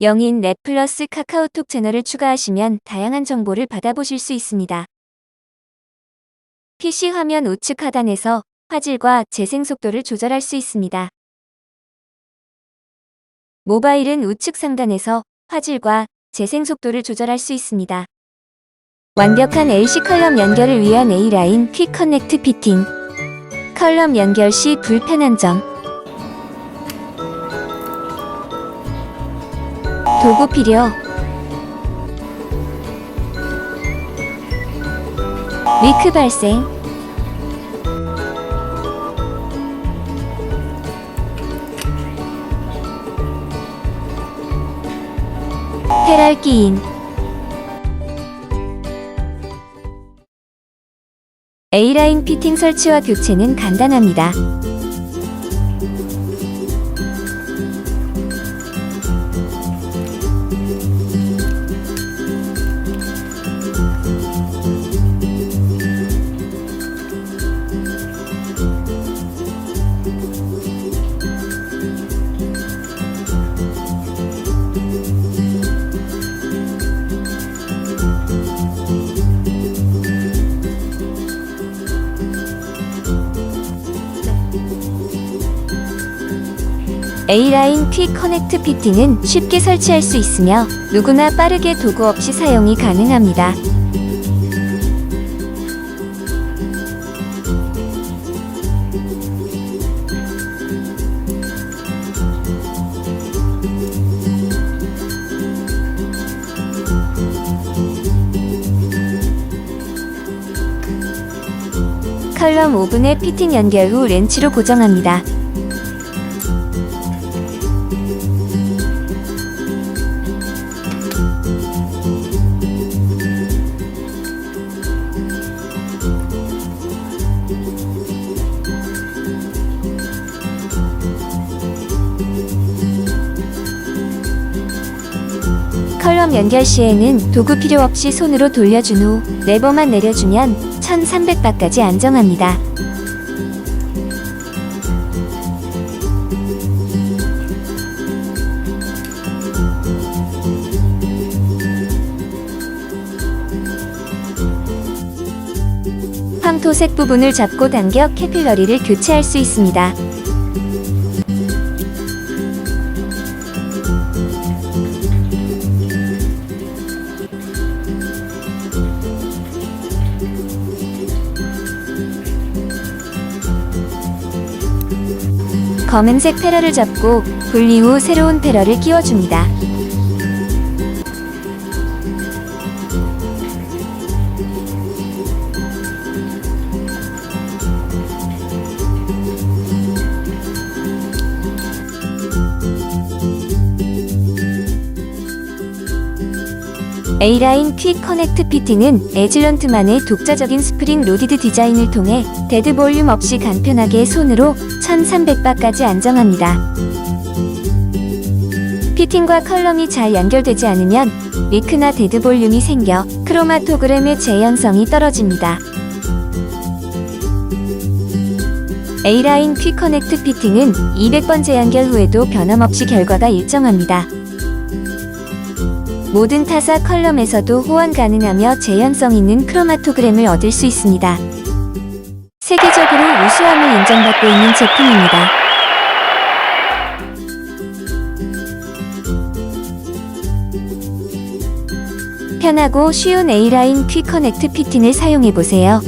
영인 넷 플러스 카카오톡 채널을 추가하시면 다양한 정보를 받아보실 수 있습니다. PC 화면 우측 하단에서 화질과 재생 속도를 조절할 수 있습니다. 모바일은 우측 상단에서 화질과 재생 속도를 조절할 수 있습니다. 완벽한 LC 컬럼 연결을 위한 A라인 퀵 커넥트 피팅 컬럼 연결 시 불편한 점 도구 필요. 위크 발생. 페랄 끼인. A라인 피팅 설치와 교체는 간단합니다. A라인 퀵 커넥트 피팅은 쉽게 설치할 수 있으며 누구나 빠르게 도구 없이 사용이 가능합니다. 컬럼 오븐에 피팅 연결 후 렌치로 고정합니다. 컬럼 연결 시에는 도구 필요 없이 손으로 돌려준 후 레버만 내려주면 1300바까지 안정합니다. 황토색 부분을 잡고 당겨 캐필러리를 교체할 수 있습니다. 검은색 패러를 잡고 분리 후 새로운 패러를 끼워줍니다. A라인 퀵 커넥트 피팅은 에즐런트만의 독자적인 스프링 로디드 디자인을 통해 데드 볼륨 없이 간편하게 손으로 1300바까지 안정합니다. 피팅과 컬럼이 잘 연결되지 않으면 리크나 데드 볼륨이 생겨 크로마토그램의 재현성이 떨어집니다. A라인 퀵 커넥트 피팅은 200번 재연결 후에도 변함없이 결과가 일정합니다. 모든 타사 컬럼에서도 호환 가능하며 재현성 있는 크로마토그램을 얻을 수 있습니다. 세계적으로 우수함을 인정받고 있는 제품입니다. 편하고 쉬운 A라인 퀵 커넥트 피팅을 사용해 보세요.